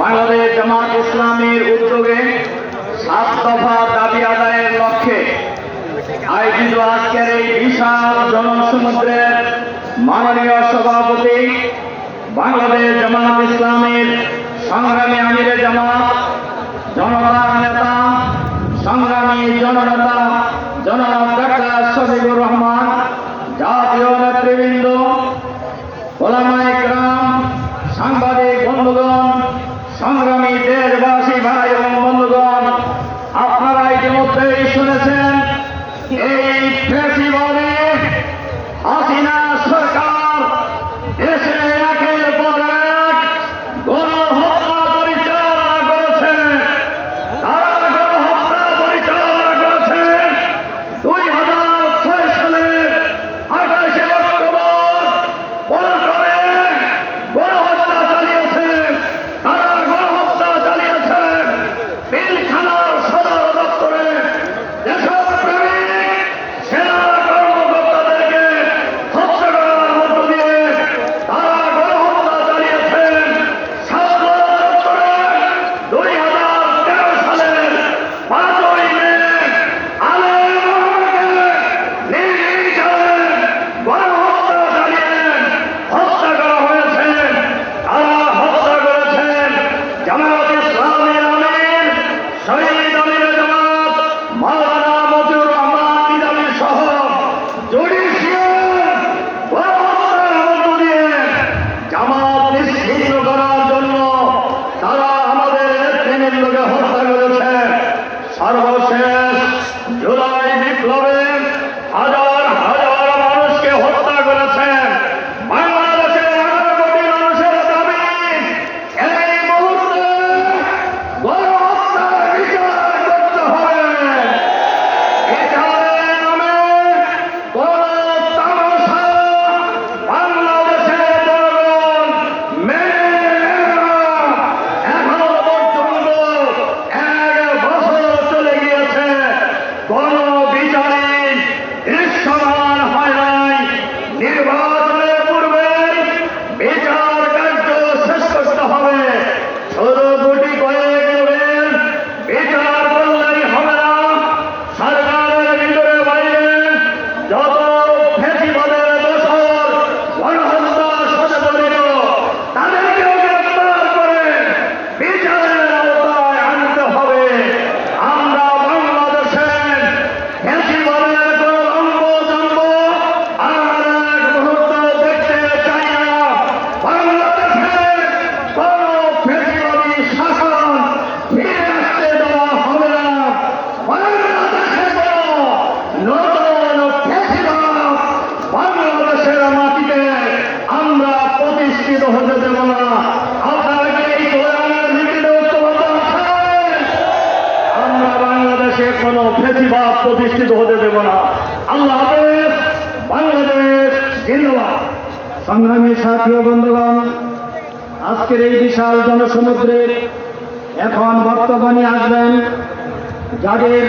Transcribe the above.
বাংলাদেশ জামাত ইসলামের উদ্যোগে সাত দফা দাবি আদায়ের লক্ষ্যে আয়োজিত আজকের এই বিশাল জনসমুদ্রের মাননীয় সভাপতি বাংলাদেশ জামাত ইসলামের সংগ্রামী আমিরে জামাত জনতা নেতা, সংগ্রামী জননেতা জননেতা ডাক্তার শফিকুর রহমান, জাতীয় নেতৃবৃন্দ, ওলামায় গ্রাম সাংবাদিক সর্ব ইনকলাব প্রতিষ্ঠিত হতে দেব না। আল্লাহ বাংলাদেশ জিন্দাবাদ। সংগ্রামী সাথীয় বন্ধুগণ, আজকের এই বিশাল জনসমুদ্রে এখন বর্তমানে আসবেন যাদের